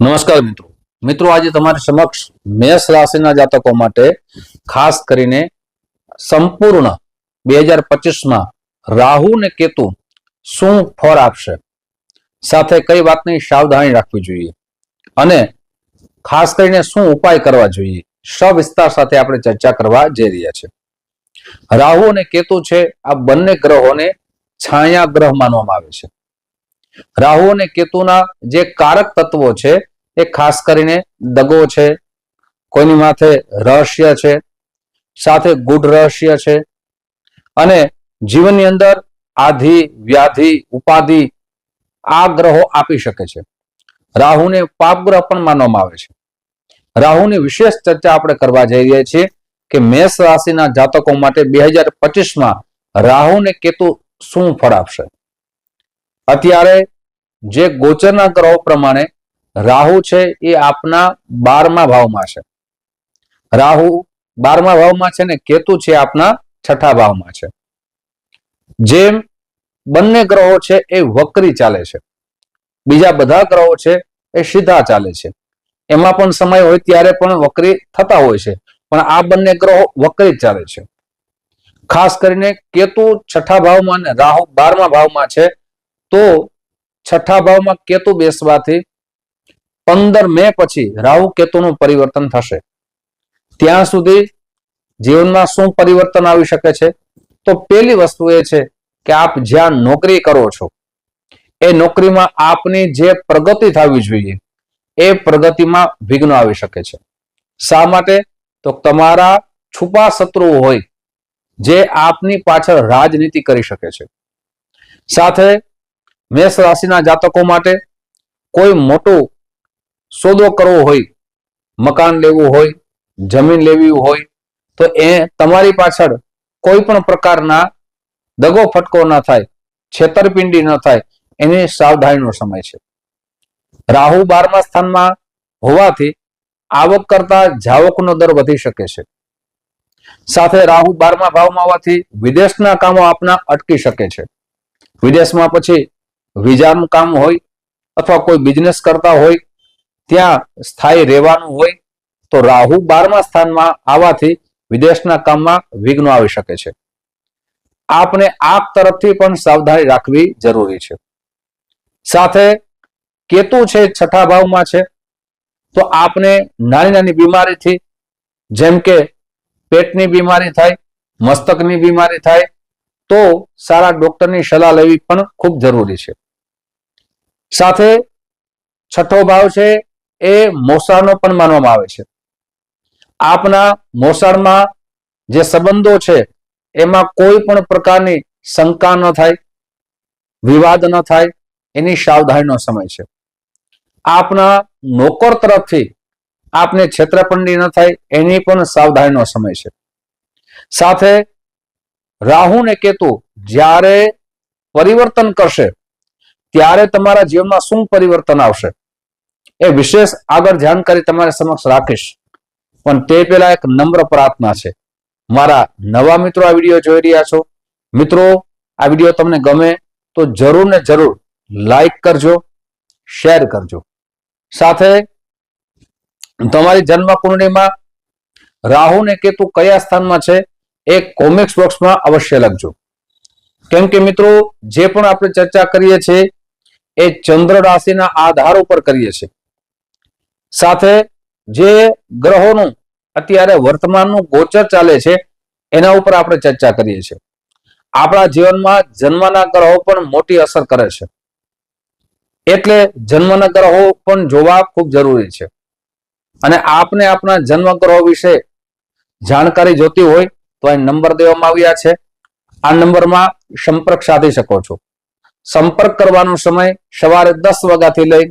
નમસ્કાર મિત્રો. મિત્રો, આજે તમારી સમક્ષ મેષ રાશિના જાતકો માટે ખાસ કરીને સંપૂર્ણ બે હજાર પચીસમાં રાહુ ને કેતુ શું ફળ આપશે? સાથે કઈ વાતની સાવધાની રાખવી જોઈએ? અને ખાસ કરીને શું ઉપાય કરવા જોઈએ? સવિસ્તાર સાથે આપણે ચર્ચા કરવા જઈ રહ્યા છે. રાહુ અને કેતુ છે, આ બંને ગ્રહોને છાયા ગ્રહ માનવામાં આવે છે. રાહુ અને કેતુના જે કારક તત્વો છે, એ ખાસ કરીને દગો છે, કોઈની માથે રહસ્ય છે, સાથે ગુઢ રહસ્ય છે, અને જીવનની અંદર આધિ, વ્યાધિ, ઉપાધિ આ ગ્રહો આપી શકે છે. રાહુને પાપ ગ્રહ પણ માનવામાં આવે છે. રાહુની વિશેષ ચર્ચા આપણે કરવા જઈ રહ્યા છીએ કે મેષ રાશિના જાતકો માટે બે હજાર પચીસમાં રાહુ ને કેતુ શું ફળ આપશે? અત્યારે જે ગોચરના ગ્રહો પ્રમાણે રાહુ છે એ આપના બારમા ભાવમાં છે. રાહુ બારમા ભાવમાં છે ને કેતુ છે આપના છઠ્ઠા ભાવમાં છે. જેમ બંને ગ્રહો છે એ વક્રી ચાલે છે. બીજા બધા ગ્રહો છે એ સીધા ચાલે છે. એમાં પણ સમય હોય ત્યારે પણ વક્રી થતા હોય છે. પણ આ બંને ગ્રહો વક્રી ચાલે છે. ખાસ કરીને કેતુ છઠ્ઠા ભાવમાં અને રાહુ બારમા ભાવમાં છે તો છઠ્ઠા ભાવમાં કેતુ બેસવાથી પંદર મે પછી રાહુ કેતુનું પરિવર્તન થશે. ત્યાં સુધી જીવનમાં શું પરિવર્તન આવી શકે છે? તો પહેલી વસ્તુ એ છે કે આપ જ્યાં નોકરી કરો છો, એ નોકરીમાં આપની જે પ્રગતિ થવી જોઈએ, એ પ્રગતિમાં વિઘ્ન આવી શકે છે. શા માટે? તો તમારા છુપા શત્રુઓ હોય, જે આપની પાછળ રાજનીતિ કરી શકે છે. સાથે મેષ રાશિના જાતકો માટે કોઈ મોટું સોદો કરવો હોય, મકાન લેવું હોય, જમીન લેવી હોય, તો એ તમારી પાછળ કોઈ પણ પ્રકારના દગો ફટકો ન થાય, છેતરપિંડી ન થાય, એની સાવધાનીનો સમય છે. રાહુ બારમા સ્થાનમાં હોવાથી આવક કરતા જાવકનો દર વધી શકે છે. સાથે રાહુ બારમા ભાવમાં હોવાથી વિદેશના કામો આપના અટકી શકે છે. વિદેશમાં પછી વિઝાનું કામ હોય અથવા કોઈ બિઝનેસ કરતા હોય, ત્યાં સ્થાયી રહેવાનું હોય, તો રાહુ બારમા સ્થાનમાં આવવાથી વિદેશના કામમાં વિઘ્નો આવી શકે છે. આપને આપ તરફથી પણ સાવધાની રાખવી જરૂરી છે. સાથે કેતુ છે છઠ્ઠા ભાવમાં છે, તો આપને નાની નાની બીમારીથી, જેમ કે પેટની બીમારી થાય, મસ્તકની બીમારી થાય, તો સારા ડોક્ટરની સલાહ લેવી પણ ખૂબ જરૂરી છે. સાથે છઠ્ઠો ભાવ છે એ મોસાળનો પણ માનવામાં આવે છે. આપના મોસાળમાં જે સંબંધો છે, એમાં કોઈ પણ પ્રકારની શંકા ન થાય, વિવાદ ન થાય, એની સાવધાનીનો સમય છે. આપના નોકર તરફથી આપને છેતરપિંડી ન થાય, એની પણ સાવધાનીનો સમય છે. સાથે રાહુ ને કેતુ જ્યારે પરિવર્તન કરશે ત્યારે તમારા જીવનમાં શું પરિવર્તન આવશે? એ વિશેષ આગળ જાણકારી તમારી સમક્ષ રાખીશ. પણ તે પહેલા એક નમ્ર પ્રાર્થના છે. મારા નવા મિત્રો આ વીડિયો જોઈ રહ્યા છો. મિત્રો, આ વીડિયો તમને ગમે તો જરૂર ને જરૂર લાઈક કરજો, શેર કરજો. સાથે તમારી જન્મ કુંડળીમાં રાહુ ને કેતુ કયા સ્થાનમાં છે એ કોમિક્સ બોક્સમાં અવશ્ય લખજો. કેમ કે મિત્રો, જે પણ આપણે ચર્ચા કરીએ છીએ એ ચંદ્ર રાશિના આધાર ઉપર કરીએ છીએ. સાથે જે ગ્રહોનું અત્યારે વર્તમાનનું ગોચર ચાલે છે, એના ઉપર આપણે ચર્ચા કરીએ છીએ. આપણા જીવનમાં જન્મના ગ્રહો પણ મોટી અસર કરે છે. એટલે જન્મના ગ્રહો પણ જોવા ખૂબ જરૂરી છે. અને આપને આપના જન્મ ગ્રહો વિશે જાણકારી જોતી હોય તો અહીં નંબર દેવામાં આવ્યા છે. આ નંબરમાં સંપર્ક સાધી શકો છો. સંપર્ક કરવાનો સમય સવારે દસ વાગ્યાથી લઈ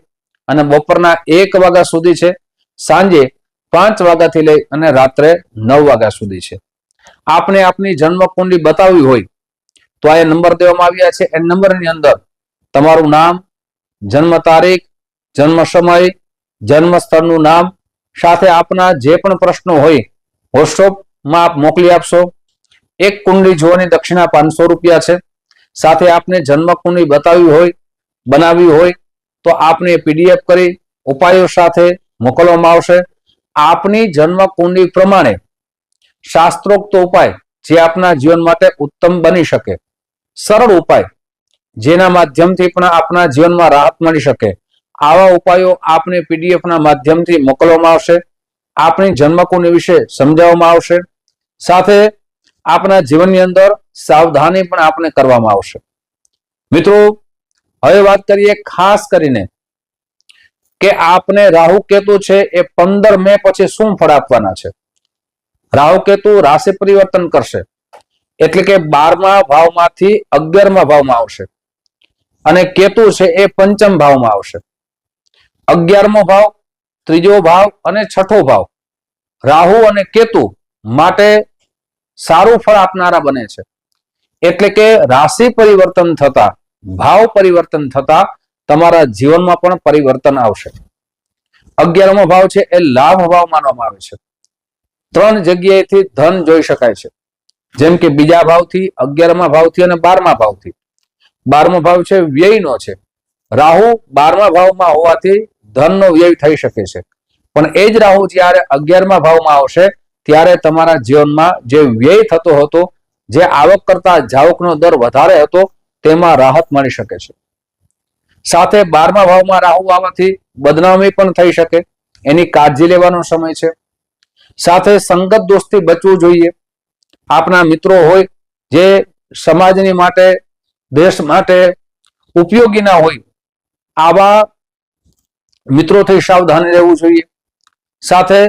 અને બપોરના એક વાગ્યા સુધી છે. સાંજે પાંચ વાગ્યાથી લઈ અને રાત્રે નવ વાગ્યા સુધી છે. આપને આપની જન્મ કુંડલી બતાવવી હોય તો આ નંબર દેવામાં આવ્યા છે. એ નંબરની અંદર તમારું નામ, જન્મ તારીખ, જન્મ સમય જન્મ સ્થળનું નામ સાથે આપના જે પણ પ્રશ્નો હોય વોટ્સઅપમાં આપ મોકલી આપશો. એક કુંડલી જોવાની દક્ષિણા પાંચસો રૂપિયા છે. સાથે આપને જન્મ કુંડી બતાવી હોય બનાવવી હોય, તો આપને પીડીએફ કરી ઉપાયો સાથે મોકલવામાં આવશે. આપની જન્મ કુંડી પ્રમાણે શાસ્ત્રોક્ત ઉપાય જે આપના જીવન માટે ઉત્તમ બની શકે. સરળ ઉપાય જેના માધ્યમથી પણ આપના જીવનમાં રાહત મળી શકે. આવા ઉપાયો આપને પીડીએફના માધ્યમથી મોકલવામાં આવશે. આપણી જન્મકુંડલી વિશે સમજાવવામાં આવશે. સાથે આપના જીવનની અંદર સાવધાની પણ આપને કરવામાં આવશે. મિત્રો, હવે વાત કરીએ ખાસ કરીને કે આપને રાહુ કેતુ છે એ પંદર મે પછી શું ફળ આપવાના છે? રાહુ કેતુ રાશિ પરિવર્તન કરશે. એટલે કે બારમા ભાવમાંથી અગિયારમા ભાવમાં આવશે. અને કેતુ છે એ પંચમ ભાવમાં આવશે. અગિયારમો ભાવ, ત્રીજો ભાવ અને છઠ્ઠો ભાવ. રાહુ અને કેતુ માટે સારું ફળ આપનારા બને છે. એટલે કે રાશિ પરિવર્તન થતા, ભાવ પરિવર્તન થતા તમારા જીવનમાં પણ પરિવર્તન આવશે. અગિયારમો ભાવ છે એ લાભ ભાવ માનવામાં આવે છે. ત્રણ જગ્યાએથી ધન જોઈ શકાય છે. જેમ કે બીજા ભાવથી, અગિયારમા ભાવથી અને બારમા ભાવથી. બારમો ભાવ છે વ્યયનો છે. રાહુ બારમા ભાવમાં હોવાથી ધનનો વ્યય થઈ શકે છે. પણ એ જ રાહુ જ્યારે અગિયારમા ભાવમાં આવશે ત્યારે તમારા જીવનમાં જે વ્યય થતો હતો, જે આવક કરતા જાવકનો દર વધારે હતો, તેમાં રાહત મળી શકે છે. સાથે બારમા ભાવમાં રાહુ આવવાથી બદનામી પણ થઈ શકે, એની કાળજી લેવાનો સમય છે. સાથે સંગત દોસ્તી બચવું જોઈએ. આપના મિત્રો હોય જે સમાજની માટે, દેશ માટે ઉપયોગી ના હોય, આવા મિત્રોથી સાવધાન રહેવું જોઈએ. સાથે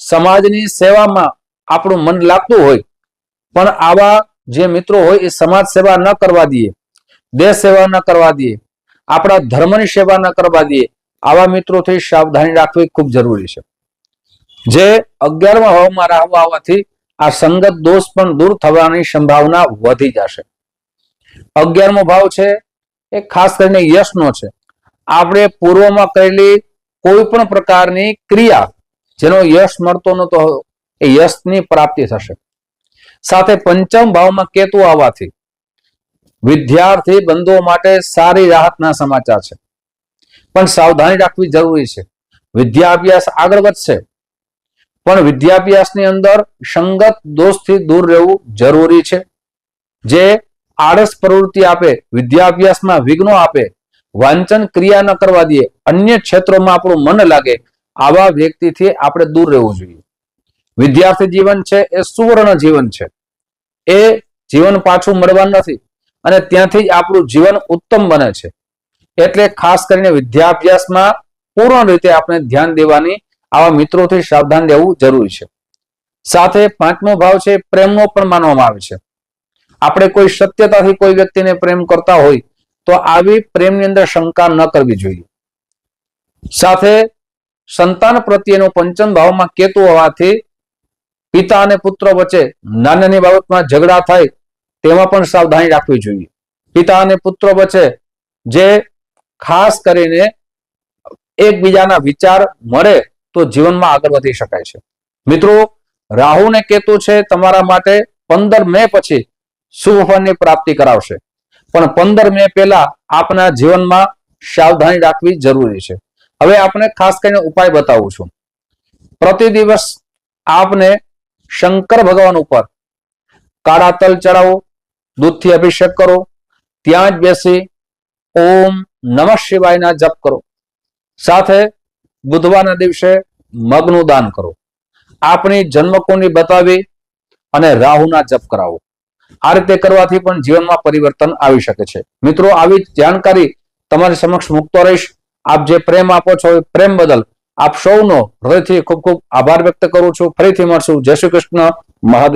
સમાજની સેવામાં આપણું મન લાગતું હોય, પણ આવા જે મિત્રો હોય એ સમાજ સેવા ન કરવા દઈએ દેશ સેવા ન કરવા દઈએ, આપણા ધર્મની સેવા ન કરવા દઈએ, આવા મિત્રોથી સાવધાની રાખવી ખૂબ જરૂરી છે. જે અગિયારમા ભાવમાં રાહવા આવવાથી આ સંગત દોષ પણ દૂર થવાની સંભાવના વધી જશે. અગિયારમો ભાવ છે, એ ખાસ કરીને યશનો છે. આપણે પૂર્વમાં કરેલી કોઈ પણ પ્રકારની ક્રિયા જેનો યશ મળતો નતો એ યશની પ્રાપ્તિ થશે. સાથે પંચમ ભાવમાં કેતુ આવવાથી વિદ્યાર્થી બંધુઓ માટે સારી રાહતના સમાચાર છે. પણ સાવધાની રાખવી જરૂરી છે. વિદ્યાભ્યાસ આગળ વધશે. પણ વિદ્યાભ્યાસની અંદર સંગત દોષથી દૂર રહેવું જરૂરી છે. જે આળસ પ્રવૃત્તિ આપે, વિદ્યાભ્યાસમાં વિઘ્નો આપે, વાંચન ક્રિયા ન કરવા દે, અન્ય ક્ષેત્રોમાં આપણું મન લાગે આવા વ્યક્તિથી આપણે દૂર રહેવું જોઈએ. વિદ્યાર્થી જીવન છે એ સુવર્ણ જીવન છે. એ જીવન પાછું મળવા નથી અને ત્યાંથી આપણું જીવન ઉત્તમ બને છે. એટલે ખાસ કરીને વિદ્યાભ્યાસમાં પૂર્ણ રીતે આપણે ધ્યાન દેવાની આવા મિત્રોથી સાવધાન રહેવું જરૂરી છે. સાથે પાંચમો ભાવ છે, પ્રેમનો પણ માનવામાં આવે છે. આપણે કોઈ સત્યતાથી કોઈ વ્યક્તિને પ્રેમ કરતા હોય તો આવી પ્રેમની અંદર શંકા ન કરવી જોઈએ. સાથે સંતાન પ્રત્યેનો પંચમ ભાવમાં કેતુ હોવાથી પિતા અને પુત્ર વચ્ચે નાની બાબતમાં ઝઘડા થાય તેમાં પણ સાવધાની રાખવી જોઈએ. પિતા અને પુત્ર વચ્ચે જે ખાસ કરીને એકબીજાના વિચાર મળે તો જીવનમાં આગળ વધી શકાય છે. મિત્રો રાહુ ને કેતુ છે તમારા માટે પંદર મે પછી શુભ ફળની પ્રાપ્તિ કરાવશે. પણ પંદર મે પહેલા આપના જીવનમાં સાવધાની રાખવી જરૂરી છે. હવે આપણે ખાસ કરીને ઉપાય બતાવું છું. પ્રતિ દિવસ આપને શંકર ભગવાન ઉપર કાળા તલ ચડાવો, દૂધથી અભિષેક કરો, ત્યાં જ બેસી ઓમ નમઃ શિવાયના જપ કરો. સાથે બુધવારના દિવસે મગનું દાન કરો. આપણી જન્મકુંડી બતાવી અને રાહુના જપ કરાવો. આ રીતે કરવાથી પણ જીવનમાં પરિવર્તન આવી શકે છે. મિત્રો, આવી જાણકારી તમારી સમક્ષ મૂકતો રહીશ. આપ જે પ્રેમ આપો છો એ પ્રેમ બદલ આપ સૌનો હૃદયથી ખૂબ ખૂબ આભાર વ્યક્ત કરું છું. ફરીથી મળશું. જય શ્રી કૃષ્ણ. મહાદેવ.